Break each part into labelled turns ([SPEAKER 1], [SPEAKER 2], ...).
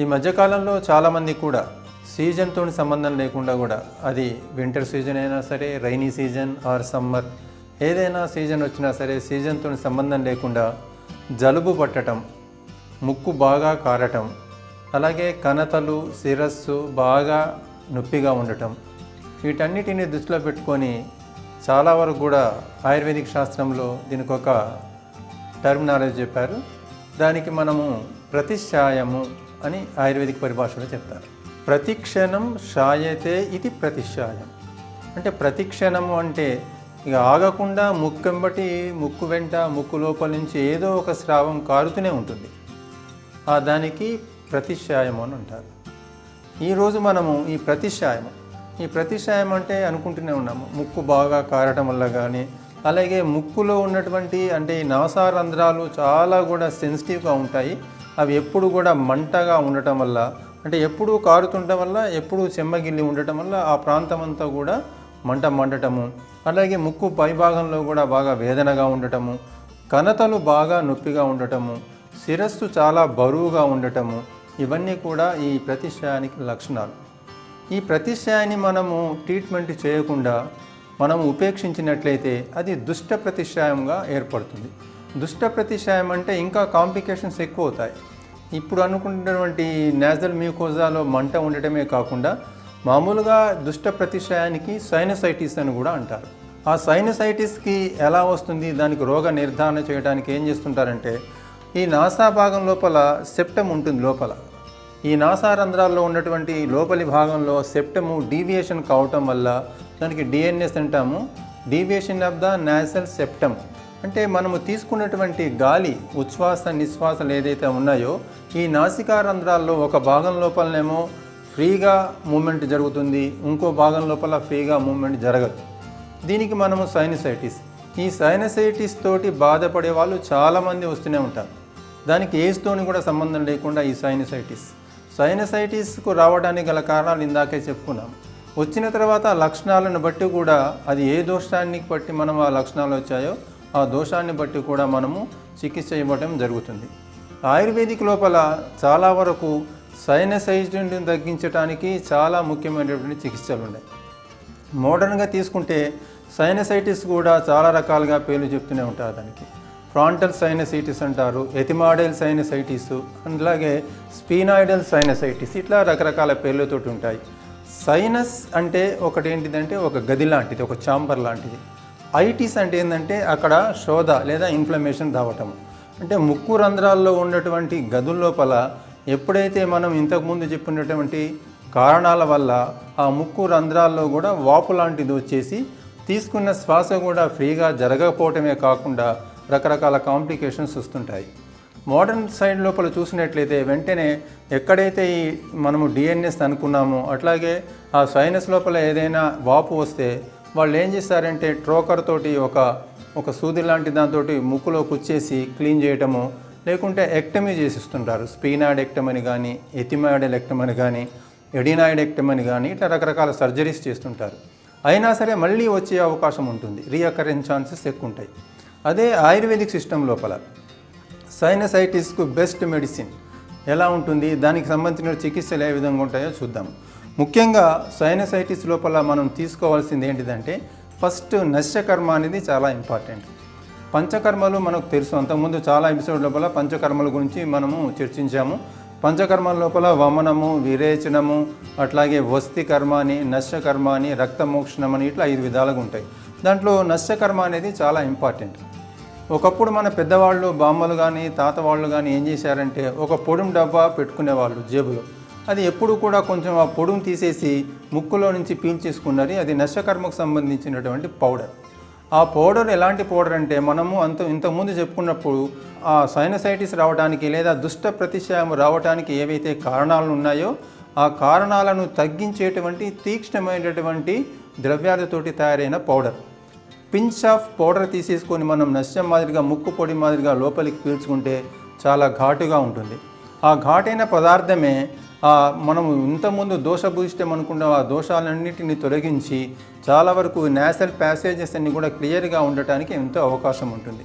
[SPEAKER 1] ఈ మధ్యకాలంలో చాలామంది కూడా సీజన్తో సంబంధం లేకుండా కూడా అది వింటర్ సీజన్ అయినా సరే రైనీ సీజన్ ఆర్ సమ్మర్ ఏదైనా సీజన్ వచ్చినా సరే సీజన్తో సంబంధం లేకుండా జలుబు పట్టడం ముక్కు బాగా కారటం అలాగే కణతలు శిరస్సు బాగా నొప్పిగా ఉండటం వీటన్నిటిని దృష్టిలో పెట్టుకొని చాలా వరకు కూడా ఆయుర్వేదిక్ శాస్త్రంలో దీనికి ఒక టర్మినాలజీ చెప్పారు. దానికి మనము ప్రతిశాయము అని ఆయుర్వేదిక పరిభాషలో చెప్తారు. ప్రతిక్షణం షాయతే ఇది ప్రతిషాయం అంటే ప్రతిక్షణము అంటే ఇక ఆగకుండా ముక్కెంబటి ముక్కు వెంట ముక్కు లోపల నుంచి ఏదో ఒక స్రావం కారుతూనే ఉంటుంది. ఆ దానికి ప్రతిశాయము అని అంటారు. ఈరోజు మనము ఈ ప్రతిశాయము ఈ ప్రతిశాయం అంటే అనుకుంటూనే ఉన్నాము. ముక్కు బాగా కారటం వల్ల కానీ అలాగే ముక్కులో ఉన్నటువంటి అంటే ఈ నవసారంధ్రాలు చాలా కూడా సెన్సిటివ్గా ఉంటాయి. అవి ఎప్పుడు కూడా మంటగా ఉండటం వల్ల అంటే ఎప్పుడూ కారుతుండటం వల్ల ఎప్పుడూ చెమ్మగిల్లి ఉండటం వల్ల ఆ ప్రాంతం అంతా కూడా మంట మండటము. అలాగే ముక్కు పైభాగంలో కూడా బాగా వేదనగా ఉండటము. కణతలు బాగా నొప్పిగా ఉండటము. శిరస్సు చాలా బరువుగా ఉండటము. ఇవన్నీ కూడా ఈ ప్రతిశయానికి లక్షణాలు. ఈ ప్రతిశయాన్ని మనము ట్రీట్మెంట్ చేయకుండా మనం ఉపేక్షించినట్లయితే అది దుష్ట ప్రతిశాయంగా ఏర్పడుతుంది. దుష్ట ప్రతిశాయం అంటే ఇంకా కాంప్లికేషన్స్ ఎక్కువ అవుతాయి ఇప్పుడు అనుకుంటున్నటువంటి నేజల్ మ్యూకోజాలో మంట ఉండటమే కాకుండా మామూలుగా దుష్ట ప్రతిశాయానికి సైనసైటిస్ అని కూడా అంటారు. ఆ సైనసైటిస్కి ఎలా వస్తుంది? దానికి రోగ నిర్ధారణ చేయడానికి ఏం చేస్తుంటారంటే ఈ నాసా భాగం లోపల సెప్టమ్ ఉంటుంది లోపల. ఈ నాసా రంధ్రాల్లో ఉన్నటువంటి లోపలి భాగంలో సెప్టము డీవియేషన్ కావటం వల్ల దానికి డిఎన్ఎస్ అంటాము. Deviation of the nasal septum. అంటే మనము తీసుకున్నటువంటి గాలి ఉచ్ఛ్వాస నిశ్వాసలు ఏదైతే ఉన్నాయో ఈ నాసికా రంధ్రాల్లో ఒక భాగం లోపలనేమో ఫ్రీగా మూమెంట్ జరుగుతుంది ఇంకో భాగం లోపల ఫ్రీగా మూమెంట్ జరగదు. దీనికి మనము సైనసైటిస్. ఈ సైనసైటిస్ తోటి బాధపడే వాళ్ళు చాలామంది వస్తూనే ఉంటారు. దానికి ఏజ్తోని కూడా సంబంధం లేకుండా ఈ సైనసైటిస్. సైనసైటిస్కు రావడానికి గల కారణాలు ఇందాకే చెప్పుకున్నాం. వచ్చిన తర్వాత ఆ లక్షణాలను బట్టి కూడా అది ఏ దోషాన్ని బట్టి మనం ఆ లక్షణాలు వచ్చాయో ఆ దోషాన్ని బట్టి కూడా మనము చికిత్స ఇవ్వడం జరుగుతుంది. ఆయుర్వేదిక్ లోపల చాలా వరకు సైనసైజ్ని తగ్గించడానికి చాలా ముఖ్యమైనటువంటి చికిత్సలు ఉన్నాయి. మోడర్న్గా తీసుకుంటే సైనసైటిస్ కూడా చాలా రకాలుగా పేర్లు చెప్తూనే ఉంటారు దానికి. ఫ్రాంటల్ సైనసైటిస్ అంటారు ఎథిమాడైల్ సైనసైటిస్ అలాగే స్పీనాయిడల్ సైనసైటిస్ ఇట్లా రకరకాల పేర్లతోటి ఉంటాయి. సైనస్ అంటే ఒకటి ఏంటిదంటే ఒక గది లాంటిది ఒక చాంబర్ లాంటిది. ఐటీస్ అంటే ఏంటంటే అక్కడ శోధ లేదా ఇన్ఫ్లమేషన్ దావటం అంటే ముక్కు రంధ్రాల్లో ఉన్నటువంటి గదుల లోపల ఎప్పుడైతే మనం ఇంతకుముందు చెప్పినటువంటి కారణాల వల్ల ఆ ముక్కు రంధ్రాల్లో కూడా వాపు లాంటిది వచ్చేసి తీసుకున్న శ్వాస కూడా ఫ్రీగా జరగకపోవటమే కాకుండా రకరకాల కాంప్లికేషన్స్ వస్తుంటాయి. మోడర్న్ సైడ్ లోపల చూసినట్లయితే వెంటనే ఎక్కడైతే ఈ మనము డిఎన్ఎస్ అనుకున్నామో అట్లాగే ఆ సైనస్ లోపల ఏదైనా వాపు వస్తే వాళ్ళు ఏం చేస్తారంటే ట్రోకర్ తోటి ఒక ఒక సూది లాంటి దాంతో ముక్కులో కుచ్చేసి క్లీన్ చేయటము లేకుంటే ఎక్టమీ చేసిస్తుంటారు. స్పీనాయిడ్ ఎక్టమ్ అని కానీ ఎథిమాయిడల్ ఎక్టమ్ అని కానీ ఎడినాయిడ్ ఎక్టమ్ అని కానీ ఇట్లా రకరకాల సర్జరీస్ చేస్తుంటారు. అయినా సరే మళ్ళీ వచ్చే అవకాశం ఉంటుంది. రీఅకరెన్స్ ఛాన్సెస్ ఎక్కువ ఉంటాయి అదే ఆయుర్వేదిక్ సిస్టమ్ లోపల సైనసైటిస్కు బెస్ట్ మెడిసిన్ ఎలా ఉంటుంది దానికి సంబంధించిన చికిత్సలు ఏ విధంగా ఉంటాయో చూద్దాం. ముఖ్యంగా సైనసైటిస్ లోపల మనం తీసుకోవాల్సింది ఏంటిదంటే ఫస్ట్ నశ్యకర్మ అనేది చాలా ఇంపార్టెంట్ పంచకర్మలు మనకు తెలుసు. అంతకుముందు చాలా ఎపిసోడ్ లోపల పంచకర్మల గురించి మనము చర్చించాము. పంచకర్మల లోపల వమనము విరేచనము అట్లాగే వస్తి కర్మ అని నశ్యకర్మ అని రక్తమోక్షణం అని ఇట్లా ఐదు విధాలుగా ఉంటాయి. దాంట్లో నశ్యకర్మ అనేది చాలా ఇంపార్టెంట్ ఒకప్పుడు మన పెద్దవాళ్ళు బామ్మలు కానీ తాత వాళ్ళు కానీ ఏం చేశారంటే ఒక పొడుం డబ్బా పెట్టుకునేవాళ్ళు జేబులో. అది ఎప్పుడు కూడా కొంచెం ఆ పొడుం తీసేసి ముక్కులో నుంచి పీల్చేసుకున్నది అది నష్టకర్మకు సంబంధించినటువంటి పౌడర్. ఆ పౌడర్ ఎలాంటి పౌడర్ అంటే మనము అంత ఇంతకుముందు చెప్పుకున్నప్పుడు ఆ సైనసైటిస్ రావడానికి లేదా దుష్ట ప్రతిశయం రావడానికి ఏవైతే కారణాలు ఉన్నాయో ఆ కారణాలను తగ్గించేటువంటి తీక్ష్ణమైనటువంటి ద్రవ్యాలతోటి తయారైన పౌడర్. పించ్ ఆఫ్ పౌడర్ తీసేసుకొని మనం నశ్యం మాదిరిగా ముక్కు పొడి మాదిరిగా లోపలికి పీల్చుకుంటే చాలా ఘాటుగా ఉంటుంది. ఆ ఘాటైన పదార్థమే ఆ మనము ఇంతకుముందు దోషభూయిష్టం అనుకున్న ఆ దోషాలన్నింటినీ తొలగించి చాలా వరకు నేసల్ ప్యాసేజెస్ అన్ని కూడా క్లియర్గా ఉండటానికి ఎంతో అవకాశం ఉంటుంది.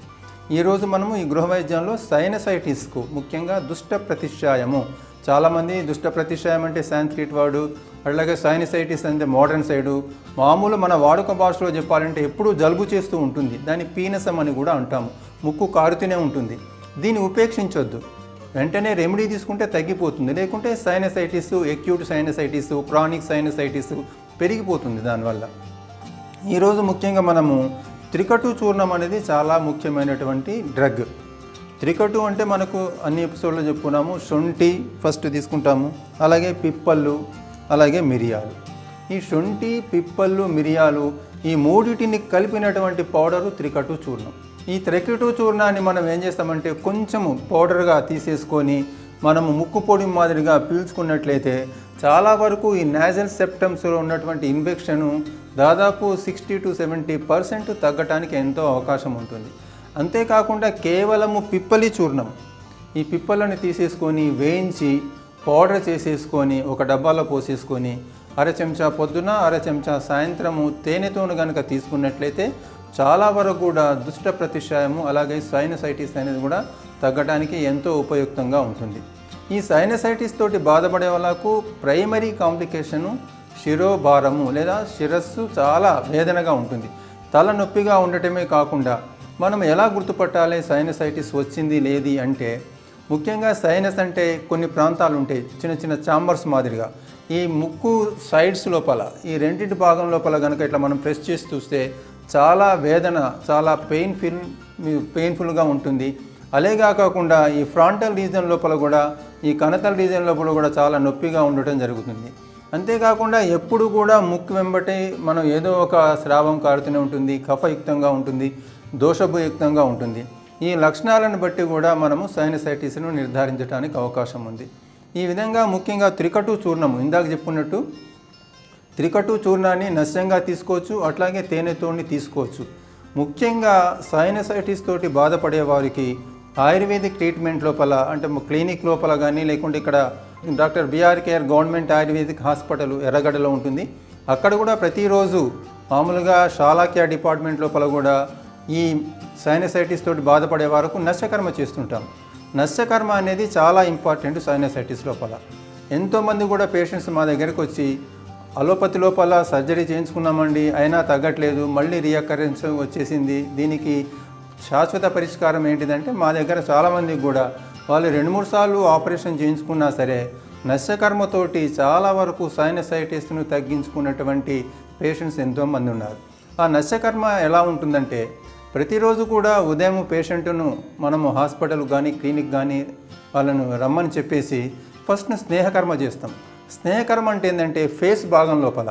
[SPEAKER 1] ఈరోజు మనము ఈ గృహ వైద్యంలో సైనసైటిస్కు ముఖ్యంగా దుష్ట ప్రతిష్టాయము చాలామంది దుష్ట ప్రతిష్టాయం అంటే సాంస్క్రిట్ వర్డు అలాగే సైనసైటిస్ అంటే మోడర్న్ సైడు. మామూలు మన వాడుక భాషలో చెప్పాలంటే ఎప్పుడూ జలుబు చేస్తూ ఉంటుంది. దాన్ని పీనసం అని కూడా అంటాము. ముక్కు కారుతూనే ఉంటుంది. దీన్ని ఉపేక్షించొద్దు. వెంటనే రెమెడీ తీసుకుంటే తగ్గిపోతుంది. లేకుంటే sinusitis acute sinusitis chronic sinusitis పెరిగిపోతుంది దానివల్ల. ఈరోజు ముఖ్యంగా మనము త్రికటు చూర్ణం అనేది చాలా ముఖ్యమైనటువంటి డ్రగ్ త్రికటు అంటే మనకు అన్ని ఎపిసోడ్లో చెప్పుకున్నాము. శొంఠి ఫస్ట్ తీసుకుంటాము. అలాగే పిప్పళ్ళు అలాగే మిరియాలు. ఈ శొంఠి పిప్పళ్ళు మిరియాలు ఈ మూడిటిని కలిపినటువంటి పౌడరు త్రికటు చూర్ణం. ఈ త్రికటు చూర్ణాన్ని మనం ఏం చేస్తామంటే కొంచెము పౌడర్గా తీసేసుకొని మనము ముక్కు పొడి మాదిరిగా పీల్చుకున్నట్లయితే చాలా వరకు ఈ నాజల్ సెప్టమ్స్లో ఉన్నటువంటి ఇన్ఫెక్షను దాదాపు సిక్స్టీ టు సెవెంటీ పర్సెంట్ తగ్గటానికి ఎంతో అవకాశం ఉంటుంది. అంతేకాకుండా కేవలము పిప్పలి చూర్ణం. ఈ పిప్పలను తీసేసుకొని వేయించి పౌడర్ చేసేసుకొని ఒక డబ్బాలో పోసేసుకొని అర చెంచా పొద్దున అర చెంచా సాయంత్రము తేనెతోను కనుక తీసుకున్నట్లయితే చాలా వరకు కూడా దుష్ట ప్రతిషాయము అలాగే సైనసైటిస్ అనేది కూడా తగ్గడానికి ఎంతో ఉపయుక్తంగా ఉంటుంది. ఈ సైనసైటిస్ తోటి బాధపడే వాళ్ళకు ప్రైమరీ కాంప్లికేషను శిరోభారము లేదా శిరస్సు చాలా వేదనగా ఉంటుంది. తల నొప్పిగా ఉండటమే కాకుండా మనం ఎలా గుర్తుపట్టాలి సైనసైటిస్ వచ్చింది లేది అంటే ముఖ్యంగా సైనస్ అంటే కొన్ని ప్రాంతాలు ఉంటాయి చిన్న చిన్న చాంబర్స్ మాదిరిగా. ఈ ముక్కు సైడ్స్ లోపల ఈ రెండింటి భాగం లోపల కనుక ఇట్లా మనం ప్రెస్ చేసి చూస్తే చాలా వేదన చాలా పెయిన్ఫుల్ పెయిన్ఫుల్గా ఉంటుంది. అలాగే కాకుండా ఈ ఫ్రాంటల్ రీజన్ లోపల కూడా ఈ కనతల రీజన్ లోపల కూడా చాలా నొప్పిగా ఉండటం జరుగుతుంది. అంతేకాకుండా ఎప్పుడు కూడా ముక్కు వెంబటి మనం ఏదో ఒక స్రావం కారుతూనే ఉంటుంది కఫయుక్తంగా ఉంటుంది దోషభయుక్తంగా ఉంటుంది. ఈ లక్షణాలను బట్టి కూడా మనము సైనసైటిస్ను నిర్ధారించడానికి అవకాశం ఉంది. ఈ విధంగా ముఖ్యంగా త్రికటు చూర్ణము ఇందాక చెప్పుకున్నట్టు త్రికటు చూర్ణాన్ని నశ్యంగా తీసుకోవచ్చు అట్లాగే తేనెతోని తీసుకోవచ్చు. ముఖ్యంగా సైనసైటిస్ తోటి బాధపడే వారికి ఆయుర్వేదిక్ ట్రీట్మెంట్ లోపల అంటే క్లినిక్ లోపల కానీ లేకుంటే ఇక్కడ doctor BR KR government ayurvedic hospital ఎర్రగడ్డలో ఉంటుంది. అక్కడ కూడా ప్రతిరోజు మామూలుగా షాలాక్యా డిపార్ట్మెంట్ లోపల కూడా ఈ సైనసైటిస్ తోటి బాధపడే వరకు నశ్యకర్మ చేస్తుంటాం. నశ్యకర్మ అనేది చాలా ఇంపార్టెంట్ సైనసైటిస్ లోపల. ఎంతోమంది కూడా పేషెంట్స్ మా దగ్గరకు వచ్చి అలోపతి లోపల సర్జరీ చేయించుకున్నామండి అయినా తగ్గట్లేదు. మళ్ళీ రియకరెన్స్ వచ్చేసింది. దీనికి శాశ్వత పరిష్కారం ఏంటిదంటే మా దగ్గర చాలామందికి కూడా వాళ్ళు రెండు మూడు సార్లు ఆపరేషన్ చేయించుకున్నా సరే నశ్యకర్మతోటి చాలా వరకు సైనసైటిస్ను తగ్గించుకున్నటువంటి పేషెంట్స్ ఎంతోమంది ఉన్నారు. ఆ నశ్యకర్మ ఎలా ఉంటుందంటే ప్రతిరోజు కూడా ఉదయం పేషెంట్ను మనము హాస్పిటల్ కానీ క్లినిక్ కానీ వాళ్ళను రమ్మని చెప్పేసి ఫస్ట్ స్నేహకర్మ చేస్తాం. స్నేహకరం అంటే ఏంటంటే ఫేస్ భాగం లోపల.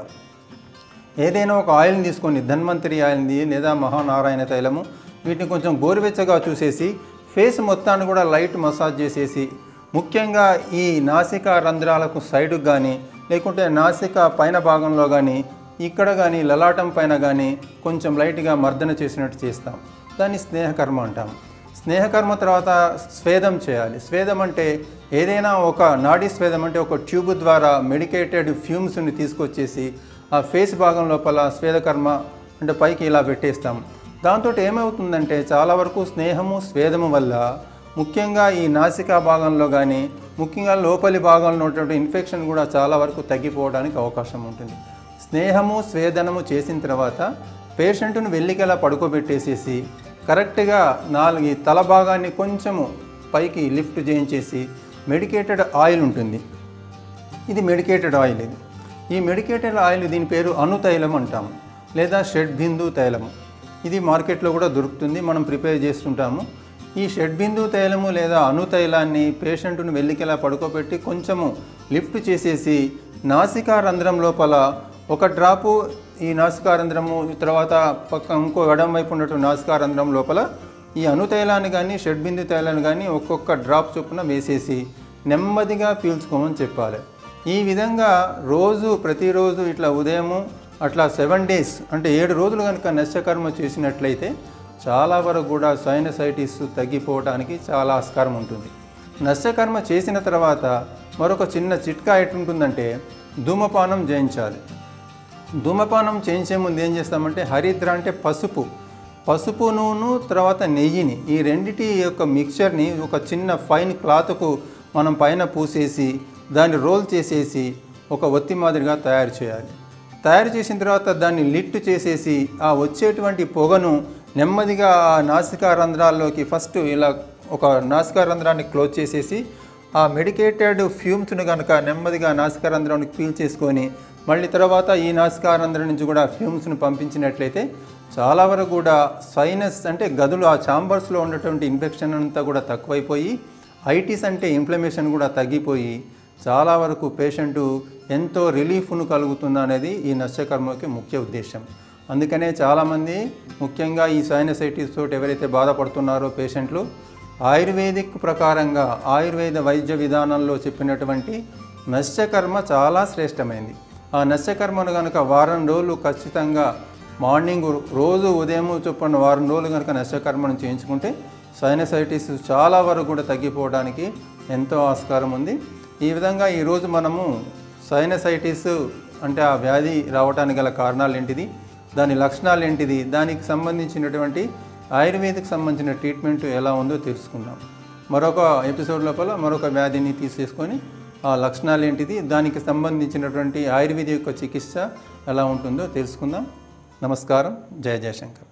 [SPEAKER 1] ఏదైనా ఒక ఆయిల్ని తీసుకొని ధన్వంతరి ఆయిల్ని లేదా మహానారాయణ తైలము వీటిని కొంచెం గోరువెచ్చగా చూసేసి ఫేస్ మొత్తాన్ని కూడా లైట్ మసాజ్ చేసేసి ముఖ్యంగా ఈ నాసిక రంధ్రాలకు సైడ్కి కానీ లేకుంటే నాసిక పైన భాగంలో కానీ ఇక్కడ కానీ లలాటం పైన కానీ కొంచెం లైట్గా మర్దన చేసినట్టు చేస్తాం. దాన్ని స్నేహకర్మ అంటాం. స్నేహకర్మ తర్వాత స్వేదం చేయాలి. స్వేదం అంటే ఏదైనా ఒక నాడీ స్వేదం అంటే ఒక ట్యూబ్ ద్వారా మెడికేటెడ్ ఫ్యూమ్స్ని తీసుకొచ్చేసి ఆ ఫేస్ భాగం లోపల స్వేదకర్మ అంటే పైకి ఇలా పెట్టేస్తాం. దాంతో ఏమవుతుందంటే చాలా వరకు స్నేహము స్వేదము వల్ల ముఖ్యంగా ఈ నాసికా భాగంలో కానీ ముఖ్యంగా లోపలి భాగంలో ఉన్నటువంటి ఇన్ఫెక్షన్ కూడా చాలా వరకు తగ్గిపోవడానికి అవకాశం ఉంటుంది. స్నేహము స్వేదనము చేసిన తర్వాత పేషెంట్ను వెళ్ళికెలా పడుకోబెట్టేసేసి కరెక్ట్గా నాలుగు ఈ తల భాగాన్ని కొంచెము పైకి లిఫ్ట్ చేయించేసి మెడికేటెడ్ ఆయిల్ ఉంటుంది. ఇది మెడికేటెడ్ ఆయిల్ ఇది. ఈ మెడికేటెడ్ ఆయిల్ దీని పేరు అనుతైలం అంటాము లేదా షడ్బిందు తైలము. ఇది మార్కెట్లో కూడా దొరుకుతుంది మనం ప్రిపేర్ చేస్తుంటాము. ఈ షడ్బిందు తైలము లేదా అనుతైలాన్ని పేషెంట్ను వెళ్ళికెలా పడుకోబెట్టి కొంచెము లిఫ్ట్ చేసేసి నాసికా రంధ్రం లోపల ఒక డ్రాపు ఈ నాసికారంధ్రము తర్వాత పక్క ఇంకో ఎడం వైపు ఉన్నటువంటి నాసికారంధ్రం లోపల ఈ అనుతైలాన్ని కానీ షడ్బిందు తైలాన్ని కానీ ఒక్కొక్క డ్రాప్ చొప్పున వేసేసి నెమ్మదిగా పీల్చుకోమని చెప్పాలి. ఈ విధంగా రోజు ప్రతిరోజు ఇట్లా ఉదయము అట్లా సెవెన్ డేస్ అంటే ఏడు రోజులు కనుక నశ్యకర్మ చేసినట్లయితే చాలా వరకు కూడా సైనసైటిస్ తగ్గిపోవడానికి చాలా ఆస్కారం ఉంటుంది. నశ్యకర్మ చేసిన తర్వాత మరొక చిన్న చిట్కా ఎటుంటుందంటే ధూమపానం చేయించాలి ధూమపానం చేయించే ముందు ఏం చేస్తామంటే హరిద్ర అంటే పసుపు. పసుపు నూనె తర్వాత నెయ్యిని. ఈ రెండిటి యొక్క మిక్చర్ని ఒక చిన్న ఫైన్ క్లాత్కు మనం పైన పూసేసి దాన్ని రోల్ చేసేసి ఒక ఒత్తి మాదిరిగా తయారు చేయాలి. తయారు చేసిన తర్వాత దాన్ని లిట్ చేసేసి ఆ వచ్చేటువంటి పొగను నెమ్మదిగా ఆ నాసికా రంధ్రాల్లోకి ఫస్ట్ ఇలా ఒక నాసికా రంధ్రాన్ని క్లోజ్ చేసేసి ఆ మెడికేటెడ్ ఫ్యూమ్స్ను కనుక నెమ్మదిగా నాసికా రంధ్రాన్ని పీల్ చేసుకొని మళ్ళీ తర్వాత ఈ నాసికా నుంచి కూడా ఫ్యూమ్స్ను పంపించినట్లయితే చాలా వరకు కూడా సైనస్ అంటే గదులు ఆ ఛాంబర్స్లో ఉన్నటువంటి ఇన్ఫెక్షన్ అంతా కూడా తక్కువైపోయి ఐటీస్ అంటే ఇన్ఫ్లమేషన్ కూడా తగ్గిపోయి చాలా వరకు పేషెంటు ఎంతో రిలీఫ్ను కలుగుతుంది అనేది ఈ నష్టకర్మకి ముఖ్య ఉద్దేశం. అందుకనే చాలామంది ముఖ్యంగా ఈ సైనసైటిస్ తోటి ఎవరైతే బాధపడుతున్నారో పేషెంట్లు ఆయుర్వేదిక్ ప్రకారంగా ఆయుర్వేద వైద్య విధానంలో చెప్పినటువంటి నశ్చకర్మ చాలా శ్రేష్టమైంది. ఆ నశ్యకర్మను కనుక వారం రోజులు ఖచ్చితంగా మార్నింగ్ రోజు ఉదయం చొప్పున వారం రోజులు కనుక నశ్యకర్మను చేయించుకుంటే సైనసైటిస్ చాలా వరకు కూడా తగ్గిపోవడానికి ఎంతో ఆస్కారం ఉంది. ఈ విధంగా ఈరోజు మనము సైనసైటిస్ అంటే ఆ వ్యాధి రావడానికి గల కారణాలు ఏంటిది? దాని లక్షణాలు ఏంటిది? దానికి సంబంధించినటువంటి ఆయుర్వేదిక్ సంబంధించిన ట్రీట్మెంట్ ఎలా ఉందో తెలుసుకుందాం. మరొక ఎపిసోడ్ లోపల మరొక వ్యాధిని తీసేసుకొని లక్షణాలు ఏంటిది? దానికి సంబంధించినటువంటి ఆయుర్వేద యొక్క చికిత్స ఎలా ఉంటుందో తెలుసుకుందాం. నమస్కారం. జయ జయశంకర్.